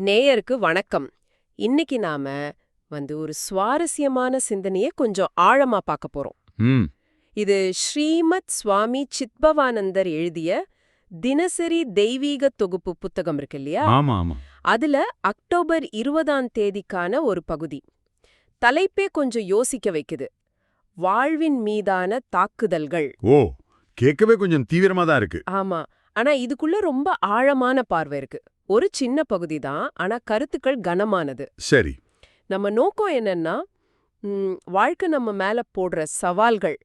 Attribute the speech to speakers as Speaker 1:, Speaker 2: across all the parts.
Speaker 1: நேயருக்கு வணக்கம். இன்னைக்கு நாம வந்து ஒரு சுவாரஸ்யமான சிந்தனைய கொஞ்சம் ஆழமா பார்க்க போறோம். இது ஸ்ரீமத் சுவாமி சித்பவானந்தர் எழுதிய தினசரி தெய்வீக தொகுப்பு புத்தகம் இருக்கு இல்லையா?
Speaker 2: ஆமா ஆமா.
Speaker 1: அதுல அக்டோபர் இருபதாம் தேதிக்கான ஒரு பகுதி. தலைப்பே கொஞ்சம் யோசிக்க வைக்குது. வாழ்வின் மீதான தாக்குதல்கள்.
Speaker 2: ஓ கேட்கவே கொஞ்சம் தீவிரமா தான் இருக்கு.
Speaker 1: ஆமா. ஆனா இதுக்குள்ள ரொம்ப ஆழமான பார்வை இருக்கு. ஒரு சின்ன பகுதி தான் ஆனா கருத்துக்கள் கனமானது.
Speaker 2: சரி.
Speaker 1: நம்ம நோக்கம் என்னன்னா வாழ்க்கை நம்ம மேல போடுற சவால்கள்.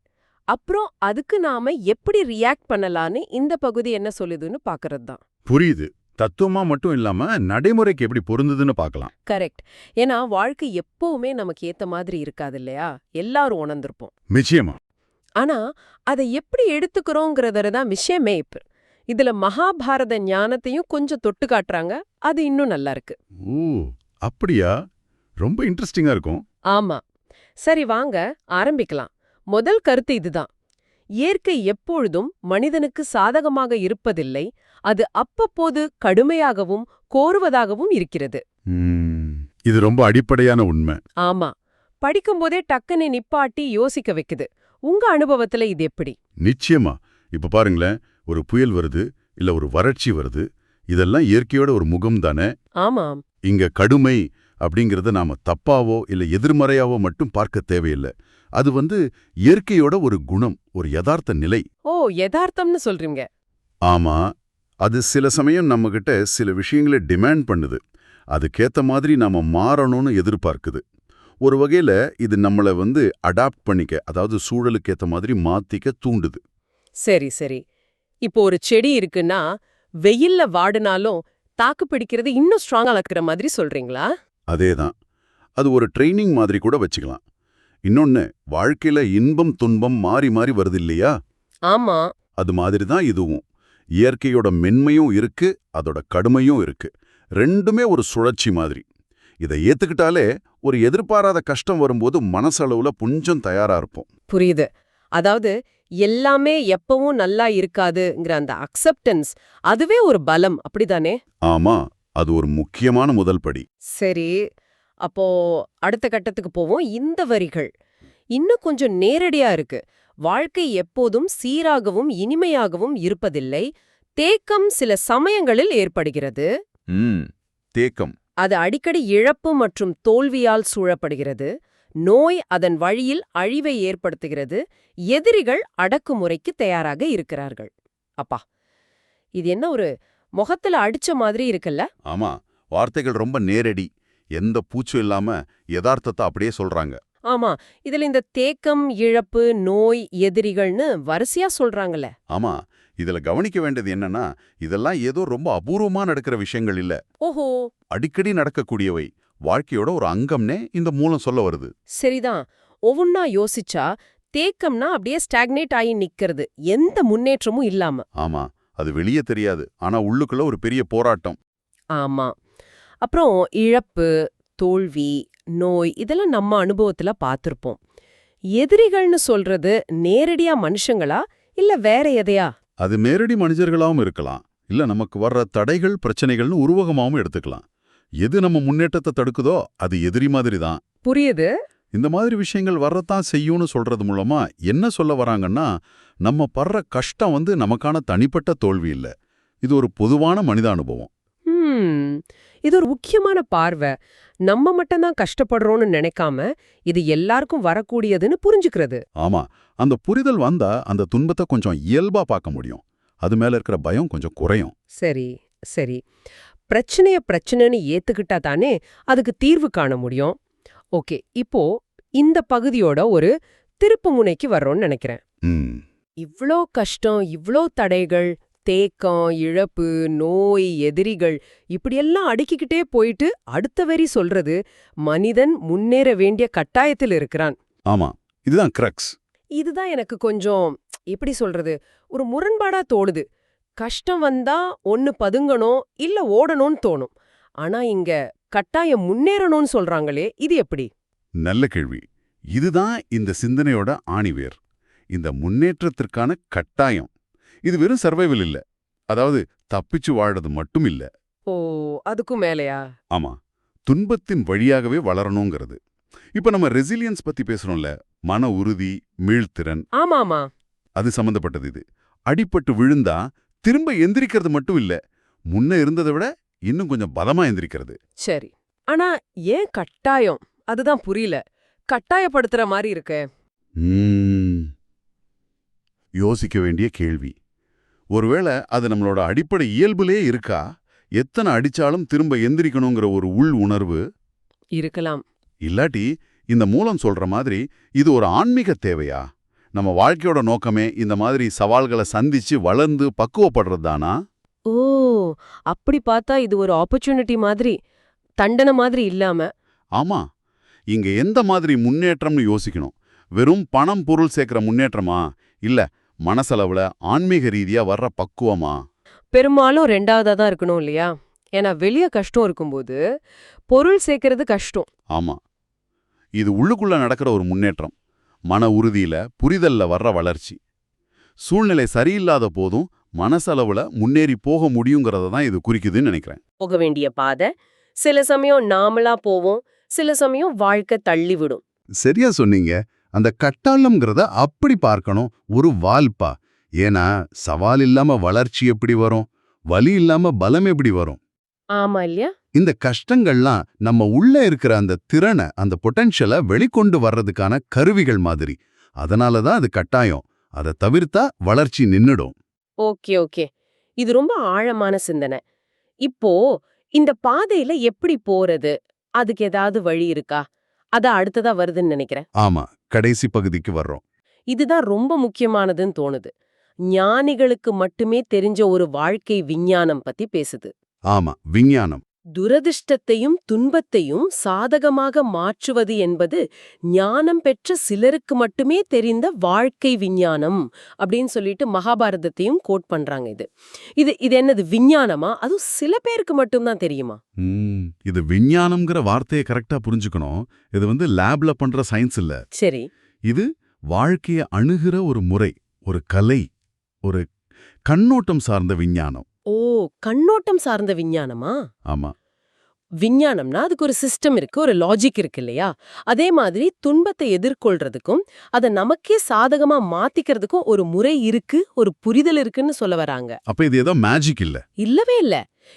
Speaker 1: அப்புறம் அதுக்கு நாம எப்படி ரியாக்ட் பண்ணலான்னு இந்த பகுதி என்ன சொல்லுதுன்னு பாக்குறது தான்.
Speaker 2: புரியுது. தத்துவமா மட்டும் இல்லாம நடைமுறைக்கு எப்படி பொருந்துதுன்னு பார்க்கலாம்
Speaker 1: கரெக்ட். ஏன்னா வாழ்க்கை எப்பவுமே நமக்கு ஏத்த மாதிரி இருக்காது இல்லையா? எல்லாரும் உணர்ந்திருப்போம்.
Speaker 2: நிச்சயமா.
Speaker 1: ஆனா அதை எப்படி எடுத்துக்கிறோங்கிறதுல தான் விஷயமே இப்ப. இதுல மகாபாரத ஞானத்தையும் கொஞ்சம் தொட்டு காட்டுறாங்க. அது இன்னும் நல்லா இருக்கு.
Speaker 2: ஓ அப்படியா? ரொம்ப இன்ட்ரெஸ்டிங்கா இருக்கும்.
Speaker 1: ஆமா. சரி வாங்க ஆரம்பிக்கலாம். முதல் கருத்து இதுதான். இயற்கை எப்பொழுதும் மனிதனுக்கு சாதகமாக இருப்பதில்லை. அது அப்பப்போது கடுமையாகவும் கோருவதாகவும் இருக்கிறது.
Speaker 2: இது ரொம்ப அடிப்படையான உண்மை.
Speaker 1: ஆமா. படிக்கும்போதே டக்குன்னு நிப்பாட்டி யோசிக்க வைக்குது. உங்க அனுபவத்துல இது எப்படி?
Speaker 2: நிச்சயமா. இப்ப பாருங்களேன் ஒரு புயல் வருது இல்ல ஒரு வறட்சி வருது இதெல்லாம் இயற்கையோட ஒரு முகம் தானே?
Speaker 1: ஆமாம்.
Speaker 2: இங்க கடுமை அப்படிங்கறத நாம தப்பாவோ இல்ல எதிர்மறையாவோ மட்டும் பார்க்க தேவையில்லை. அது வந்து இயற்கையோட ஒரு குணம் ஒரு யதார்த்த நிலை.
Speaker 1: ஓ யதார்த்தம்னு சொல்றீங்க.
Speaker 2: ஆமா. அது சில சமயம் நம்மகிட்ட சில விஷயங்களை டிமாண்ட் பண்ணுது. அதுக்கேத்த மாதிரி நாம மாறணும்னு எதிர்பார்க்குது. ஒரு வகையில இது நம்மள வந்து அடாப்ட் பண்ணிக்க அதாவது சூழலுக்கு ஏத்த மாதிரி மாத்திக்க தூண்டுது.
Speaker 1: சரி சரி. இப்போ ஒரு செடி இருக்குன்னா வெயில்ல வாடினாலும் தாக்கு பிடிக்கிறது இன்னும் ஸ்ட்ராங்கா இருக்கிற மாதிரி சொல்றீங்களா?
Speaker 2: அதேதான். அது ஒரு ட்ரைனிங் மாதிரி கூட வச்சுக்கலாம். இன்னொன்னு வாழ்க்கையில இன்பம் துன்பம் மாறி மாறி வருது இல்லையா?
Speaker 1: ஆமா.
Speaker 2: அது மாதிரி தான் இதுவும். இயற்கையோட மென்மையும் இருக்கு அதோட கடுமையும் இருக்கு. ரெண்டுமே ஒரு சுழற்சி மாதிரி. இதை ஏத்துக்கிட்டாலே ஒரு எதிர்பாராத கஷ்டம் வரும்போது மனசளவுல கொஞ்சம் தயாரா இருப்போம்.
Speaker 1: புரியுது. அதாவது எல்லாமே எப்பவும் நல்லா இருக்காதுங்கிற அந்த அக்செப்டன்ஸ் அதுவே ஒரு பலம். அப்படிதானே?
Speaker 2: ஆமா அது ஒரு முக்கியமான முதல் படி.
Speaker 1: சரி அப்போ அடுத்த கட்டத்துக்கு போவோம். இந்த வரிகள். இன்னும் கொஞ்சம் நேரடியா இருக்கு. வாழ்க்கை எப்போதும் சீராகவும் இனிமையாகவும் இருப்பதில்லை. தேக்கம் சில சமயங்களில் ஏற்படுகிறது.
Speaker 2: தேக்கம்.
Speaker 1: அது அடிக்கடி இழப்பு மற்றும் தோல்வியால் சூழப்படுகிறது. நோய் அதன் வழியில் அழிவை ஏற்படுத்துகிறது எதிரிகள் அடக்குமுறைக்கு தயாராக இருக்கிறார்கள். அப்பா இது என்ன ஒரு முகத்துல அடிச்ச மாதிரி இருக்குல்ல?
Speaker 2: ஆமா வார்த்தைகள் ரொம்ப நேரடி எந்த பூச்சும் இல்லாம யதார்த்தத்தை அப்படியே சொல்றாங்க.
Speaker 1: ஆமா இதுல இந்த தேக்கம் இழப்பு நோய் எதிரிகள்னு வரிசையா சொல்றாங்கல்ல.
Speaker 2: ஆமா இதுல கவனிக்க வேண்டியது என்னன்னா இதெல்லாம் ஏதோ ரொம்ப அபூர்வமா நடக்கிற விஷயங்கள் இல்ல.
Speaker 1: ஓஹோ!
Speaker 2: அடிக்கடி நடக்கக்கூடியவை. வாழ்க்கையோட ஒரு அங்கம்னே இந்த மூலம் சொல்ல வருது.
Speaker 1: சரிதான். ஒவ்வொன்னா யோசிச்சா தேக்கம்னா அப்படியே ஸ்டாக்னேட் ஆகி நிக்கிறது. எந்த முன்னேற்றமும் இல்லாம.
Speaker 2: ஆமா அது வெளியே தெரியாது. ஆனா உள்ளுக்குள்ள ஒரு பெரிய போராட்டம்.
Speaker 1: ஆமா. அப்புறம் இழப்பு தோல்வி நோய் இதெல்லாம் நம்ம அனுபவத்துல பார்த்திருப்போம். எதிரிகள்னு சொல்றது நேரடியா மனுஷங்களா? இல்ல வேற எதையா?
Speaker 2: அது நேரடி மனிதர்களாவும் இருக்கலாம். இல்ல நமக்கு வர்ற தடைகள் பிரச்சனைகள்னு உருவகமாவும் எடுத்துக்கலாம். எது நம்ம முன்னேற்றத்தை தடுக்குதோ அது எதிரி மாதிரி தான்
Speaker 1: புரியுது.
Speaker 2: இந்த மாதிரி விஷயங்கள் வரத்தான் செய்யும்னு சொல்றது மூலமா என்ன சொல்ல வராங்கன்னா நம்ம படுற கஷ்டம் வந்து நமக்கான தனிப்பட்ட தோல்வி இல்ல. இது ஒரு பொதுவான மனித அனுபவம்.
Speaker 1: இது ஒரு முக்கியமான பார்வை. நம்ம மட்டும்தான் கஷ்டப்படுறோம்னு நினைக்காம இது எல்லாருக்கும் வரக்கூடியதுன்னு புரிஞ்சுக்கிறது.
Speaker 2: ஆமா. அந்த புரிதல் வந்தா அந்த துன்பத்தை கொஞ்சம் இயல்பா பார்க்க முடியும். அது மேல இருக்கிற பயம் கொஞ்சம் குறையும்.
Speaker 1: சரி சரி. பிரச்சனைய பிரச்சனைன்னு ஏத்துக்கிட்டா தானே அதுக்கு தீர்வு காண முடியும். ஓகே இப்போ இந்த பகுதியோட ஒரு திருப்பு முனைக்கு வர்றோம்னு நினைக்கிறேன்.
Speaker 2: ம்.
Speaker 1: இவ்ளோ கஷ்டம் இவ்ளோ தடைகள் தேக்கம் இழப்பு நோய் எதிரிகள் இப்படியெல்லாம் அடுக்கிக்கிட்டே போயிட்டு அடுத்த வரி சொல்றது மனிதன் முன்னேற வேண்டிய கட்டாயத்தில் இருக்கிறான்.
Speaker 2: ஆமா இதுதான் கிரக்ஸ்.
Speaker 1: இதுதான் எனக்கு கொஞ்சம் எப்படி சொல்றது ஒரு முரண்பாடா தோணுது. கஷ்டம் வந்தா ஒன்னு பதுங்கணும் இல்ல ஓடணும்னு தோணும். ஆனா இங்க கட்டாயம் முன்னேறணும்னு சொல்றாங்களே இது எப்படி?
Speaker 2: நல்ல கேள்வி. இதுதான் இந்த சிந்தனையோட ஆணிவேர். இந்த முன்னேற்றத்திற்கான கட்டாயம். இது வெறும் சர்வைவல் இல்ல. அதாவது தப்பிச்சு வாழறது மட்டும் இல்ல.
Speaker 1: ஓ அதுக்கும் மேலையா?
Speaker 2: ஆமா. துன்பத்தின் வழியாகவே வளரணுங்கிறது. இப்ப நம்ம ரெசிலியன்ஸ் பத்தி பேசுறோம்ல. மன உறுதி மீள்திறன்.
Speaker 1: ஆமா ஆமா
Speaker 2: அது சம்பந்தப்பட்டது இது. அடிபட்டு விழுந்தா திரும்ப எந்திரிக்கிறது மட்டும் இல்ல முன்ன இருந்ததை விட இன்னும் கொஞ்சம் பலமா எந்திரிக்கிறது.
Speaker 1: சரி. ஆனா ஏன் கட்டாயம்? அதுதான் புரியல. கட்டாயப்படுத்துற மாதிரி இருக்கே.
Speaker 2: யோசிக்க வேண்டிய கேள்வி. ஒருவேளை அது நம்மளோட அடிப்படை இயல்புலே இருக்கா? எத்தனை அடிச்சாலும் திரும்ப எந்திரிக்கணுங்கிற ஒரு உள் உணர்வு?
Speaker 1: இருக்கலாம்.
Speaker 2: இல்லாட்டி இந்த மூலம் சொல்ற மாதிரி இது ஒரு ஆன்மீக தேவையா? நம்ம வாழ்க்கையோட நோக்கமே இந்த மாதிரி சவால்களை சந்திச்சு வளர்ந்து பக்குவப்படுறது தானா
Speaker 1: ஓ அப்படி பார்த்தா இது ஒரு ஆப்பர்ச்சுனிட்டி மாதிரி தண்டனை மாதிரி இல்லாம.
Speaker 2: ஆமா. இங்க எந்த மாதிரி முன்னேற்றம்னு யோசிக்கணும்? வெறும் பணம் பொருள் சேர்க்கிற முன்னேற்றமா? இல்ல மனசளவுல ஆன்மீக ரீதியா வர்ற பக்குவமா?
Speaker 1: பெரும்பாலும் ரெண்டாவதா தான் இருக்கணும் இல்லையா? ஏன்னா வெளிய கஷ்டம் இருக்கும்போது பொருள் சேர்க்கறது கஷ்டம்.
Speaker 2: ஆமா. இது உள்ளுக்குள்ள நடக்கிற ஒரு முன்னேற்றம். மன உறுதியில புரிதல்ல வர்ற வளர்ச்சி. சூழ்நிலை சரியில்லாத போதும் மனசளவுல முன்னேறி போக முடியுங்கிறத தான் இது குறிக்குதுன்னு நினைக்கிறேன்.
Speaker 1: போக வேண்டிய பாதை சில சமயம் நாமளா போவோம் சில சமயம் வாழ்க்கை தள்ளி விடும்
Speaker 3: சரியா சொன்னீங்க. அந்த கட்டாளம்ங்கிறத அப்படி பார்க்கணும் ஒரு வால்பா. ஏன்னா சவால் இல்லாம வளர்ச்சி எப்படி வரும்? வலி இல்லாம பலம் எப்படி வரும்?
Speaker 1: ஆமா இல்லையா?
Speaker 3: இந்த கஷ்டங்கள்லாம் நம்ம உள்ள இருக்கிற அந்த திறனை அந்த பொட்டென்ஷியலை வெளிக்கொண்டு வர்றதுக்கான கருவிகள் மாதிரி. அதனால தான் அது கட்டாயம். அதை தவிர்த்தா வளர்ச்சி நின்னுடும்.
Speaker 1: Okay okay. இது ரொம்ப ஆழமான சிந்தனை. இப்போ இந்த பாதையில எப்படி போறது? அதுக்கு ஏதாவது வழி இருக்கா? அத அடுத்ததா வருதுன்னு நினைக்கிறேன்.
Speaker 3: ஆமா. கடைசி பகுதிக்கு வர்றோம்.
Speaker 1: இதுதான் ரொம்ப முக்கியமானதுன்னு தோணுது. ஞானிகளுக்கு மட்டுமே தெரிஞ்ச ஒரு வாழ்க்கை விஞ்ஞானம் பத்தி பேசுது.
Speaker 3: ஆமா. விஞ்ஞானம்.
Speaker 1: துரதிர்ஷ்டத்தையும் துன்பத்தையும் சாதகமாக மாற்றுவது என்பது ஞானம் பெற்ற சிலருக்கு மட்டுமே தெரிந்த வாழ்க்கை விஞ்ஞானம் அப்படின்னு சொல்லிட்டு மகாபாரதத்தையும் கோட் பண்றாங்க இது. இது இது என்னது? விஞ்ஞானமா? அதுவும் சில பேருக்கு மட்டும்தான் தெரியுமா?
Speaker 2: இது விஞ்ஞானம்ங்கிற வார்த்தையை கரெக்டா புரிஞ்சுக்கணும். இது வந்து லேப்ல பண்ற சயின்ஸ் இல்ல.
Speaker 1: சரி.
Speaker 2: இது வாழ்க்கைய அணுகிற ஒரு முறை ஒரு கலை ஒரு கண்ணோட்டம் சார்ந்த விஞ்ஞானம்.
Speaker 1: ஓ கண்ணோட்டம் சார்ந்த விஞ்ஞானமா?
Speaker 2: ஆமா.
Speaker 1: விஞ்ஞானம்னா அதுக்கு ஒரு சிஸ்டம் இருக்கு ஒரு லாஜிக் இருக்கு இல்லையா? அதே மாதிரி துன்பத்தை எதிர்கொள்றதுக்கும் அதை நமக்கே சாதகமா மாத்திக்கிறதுக்கும் ஒரு முறை இருக்கு ஒரு புரிதல் இருக்குன்னு சொல்ல வராங்க.
Speaker 2: அப்ப இது ஏதோ மேஜிக் இல்ல?
Speaker 1: இல்லவே இல்ல.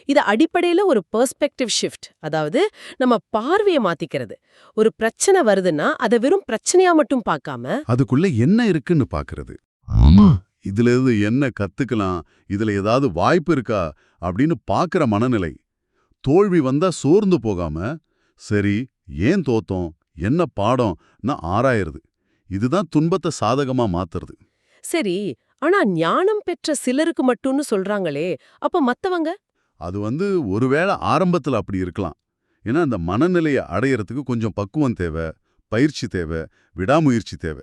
Speaker 1: இது அடிப்படையில ஒரு பெர்ஸ்பெக்டிவ் ஷிஃப்ட் அதாவது நம்ம பார்வையை மாத்திக்கிறது. ஒரு பிரச்சனை வருதுன்னா அதை வெறும் பிரச்சனையா மட்டும் பார்க்காம
Speaker 2: அதுக்குள்ள என்ன இருக்குன்னு பாக்குறது ஆமா. இதுல இருந்து என்ன கத்துக்கலாம்? இதுல ஏதாவது வாய்ப்பு இருக்கா? அப்படின்னு பாக்குற மனநிலை. தோல்வி வந்தா சோர்ந்து போகாம சரி ஏன் தோத்தோம்? என்ன பாடம்னா ஆராயறது. இதுதான் துன்பத்தை சாதகமா மாத்துறது.
Speaker 1: சரி ஆனா ஞானம் பெற்ற சிலருக்கு மட்டும்னு சொல்றாங்களே அப்ப மத்தவங்க?
Speaker 2: அது வந்து ஒருவேளை ஆரம்பத்துல அப்படி இருக்கலாம். ஏன்னா அந்த மனநிலையை அடையறதுக்கு கொஞ்சம் பக்குவம் தேவை பயிற்சி தேவை விடாமுயற்சி தேவை.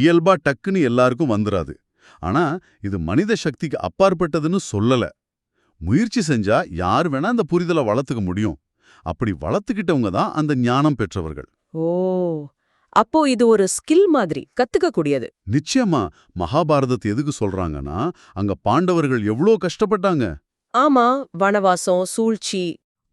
Speaker 2: இயல்பா டக்குன்னு எல்லாருக்கும் வந்துராது. ஆனா இது மனித சக்திக்கு அப்பாற்பட்டதுன்னு சொல்லல. முயற்சி செஞ்சா யார் வேணா அந்த புரிதலை வளர்த்துக்க முடியும். அப்படி வளர்த்துக்கிட்டவங்க தான் அந்த ஞானம் பெற்றவர்கள்.
Speaker 1: ஓ அப்போ இது ஒரு ஸ்கில் மாதிரி கத்துக்க கூடியது
Speaker 2: நிச்சயமா மகாபாரதத்தை எதுக்கு சொல்றாங்கன்னா அங்க பாண்டவர்கள் எவ்வளோ கஷ்டப்பட்டாங்க.
Speaker 1: ஆமா வனவாசம் சூழ்ச்சி.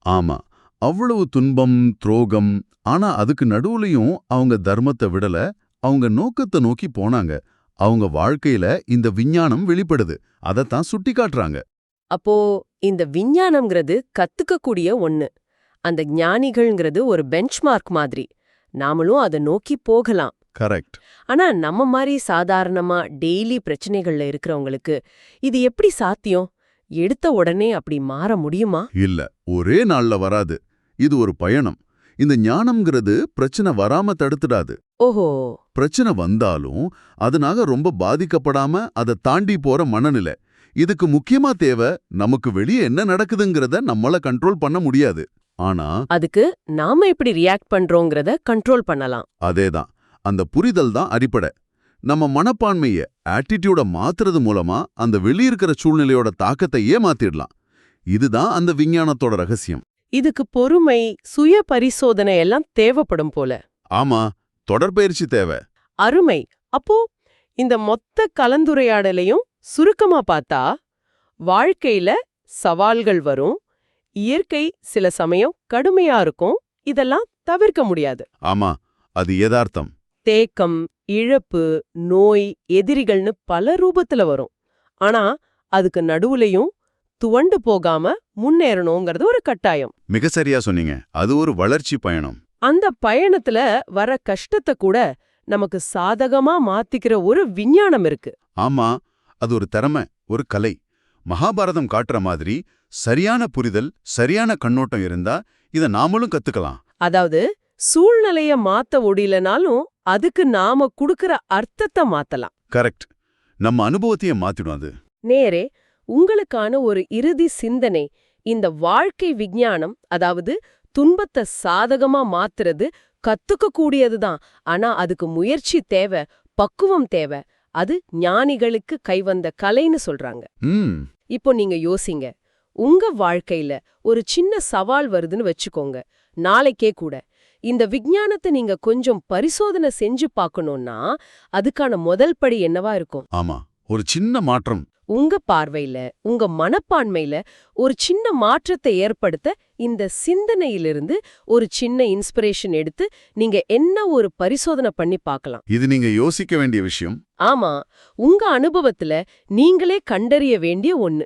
Speaker 2: ஆமா அவ்வளவு துன்பம் துரோகம் ஆனா அதுக்கு நடுவுலயும் அவங்க தர்மத்தை விடல அவங்க நோக்கத்தை நோக்கி போனாங்க. அவங்க வாழ்க்கையில இந்த விஞ்ஞானம் வெளிப்படுது. அதைத்தான் சுட்டி காட்டுறாங்க
Speaker 1: அப்போ இந்த விஞ்ஞானம்ங்கிறது கத்துக்கக்கூடிய ஒண்ணு. அந்த ஞானிகள்ங்கிறது ஒரு பெஞ்ச்மார்க் மாதிரி. நாமளும் அதை நோக்கி போகலாம்.
Speaker 2: கரெக்ட்.
Speaker 1: ஆனா நம்ம மாதிரி சாதாரணமா டெய்லி பிரச்சனைகள்ல இருக்கிறவங்களுக்கு இது எப்படி சாத்தியம்? எடுத்த உடனே அப்படி மாற முடியுமா?
Speaker 2: இல்ல ஒரே நாள்ல வராது. இது ஒரு பயணம். இந்த ஞானம்ங்கிறது பிரச்சனை வராம தடுத்துடாது.
Speaker 1: ஓஹோ.
Speaker 2: பிரச்சனை வந்தாலும் அதனாக ரொம்ப பாதிக்கப்படாம அதை தாண்டி போற மனநிலை. இதுக்கு முக்கியமா தேவை நமக்கு வெளியே என்ன நடக்குதுங்கிறத நம்மள கண்ட்ரோல் பண்ண முடியாது. ஆனா
Speaker 1: அதுக்கு நாம எப்படி ரியாக்ட் பண்றோங்கிறத கண்ட்ரோல் பண்ணலாம்.
Speaker 2: அதேதான். அந்த புரிதல் தான் அடிப்படை. நம்ம மனப்பான்மைய ஆட்டிடியூட மாத்துறது மூலமா அந்த வெளியிருக்கிற சூழ்நிலையோட தாக்கத்தை ஏமாத்திடலாம் இதுதான் அந்த விஞ்ஞானத்தோட ரகசியம்.
Speaker 1: இதுக்கு பொறுமை சுய பரிசோதனை எல்லாம் தேவைப்படும் போல.
Speaker 2: ஆமா தொடர்பயிற்சி தேவை.
Speaker 1: அருமை. அப்போ இந்த மொத்த கலந்துரையாடலையும் சுருக்கமா பார்த்தா வாழ்க்கையில சவால்கள் வரும் இயற்கை சில சமயம் கடுமையா இருக்கும் இதெல்லாம் தவிர்க்க முடியாது.
Speaker 2: ஆமா அது யதார்த்தம்.
Speaker 1: தேக்கம் இழப்பு நோய் எதிரிகள்னு பல ரூபத்துல வரும். ஆனா அதுக்கு நடுவுலயும் துவண்டு போகாம முன்னேறணுங்கிறது ஒரு கட்டாயம்.
Speaker 2: மிக சரியா சொன்னீங்க. அது ஒரு வளர்ச்சி பயணம்.
Speaker 1: அந்த பயணத்துல வர கஷ்டத்தை கூட நமக்கு சாதகமா மாத்திக்கிற ஒரு விஞ்ஞானம் இருக்கு.
Speaker 2: ஆமா அது ஒரு திறமை ஒரு கலை. மகாபாரதம் காட்டுற மாதிரி சரியான புரிதல் சரியான கண்ணோட்டம் இருந்தா இத நாமளும் கத்துக்கலாம்.
Speaker 1: அதாவது சூழ்நிலைய மாத்த முடியலனாலும் அதுக்கு நாம குடுக்கற அர்த்தத்தை மாத்தலாம்.
Speaker 2: கரெக்ட். நம்ம அனுபவத்தையே மாத்திடும் அது.
Speaker 1: நேரே உங்களுக்கான ஒரு இறுதி சிந்தனை இந்த வாழ்க்கை விஞ்ஞானம் அதாவது துன்பத்தை சாதகமா மாத்துறது கத்துக்க கூடியதுதான் ஆனா அதுக்கு முயற்சி தேவை பக்குவம் தேவை. அது ஞானிகளுக்கு கைவந்த கலைன்னு சொல்றாங்க. இப்போ நீங்க யோசிங்க. உங்க வாழ்க்கையில ஒரு சின்ன சவால் வருதுன்னு வச்சுக்கோங்க. நாளைக்கே கூட. இந்த விஞ்ஞானத்தை நீங்க கொஞ்சம் பரிசோதனை செஞ்சு பார்க்கணும்னா அதுக்கான முதல் படி என்னவா இருக்கும்?
Speaker 2: ஆமா. ஒரு சின்ன மாற்றம்.
Speaker 1: உங்க பார்வையில உங்க மனப்பான்மையில ஒரு சின்ன மாற்றத்தை ஏற்படுத்த இந்த சிந்தனையிலிருந்து ஒரு சின்ன இன்ஸ்பிரேஷன் எடுத்து நீங்க என்ன ஒரு பரிசோதனை பண்ணி பார்க்கலாம்.
Speaker 2: இது நீங்க யோசிக்க வேண்டிய விஷயம்.
Speaker 1: ஆமா உங்க அனுபவத்துல நீங்களே கண்டறிய வேண்டிய ஒண்ணு.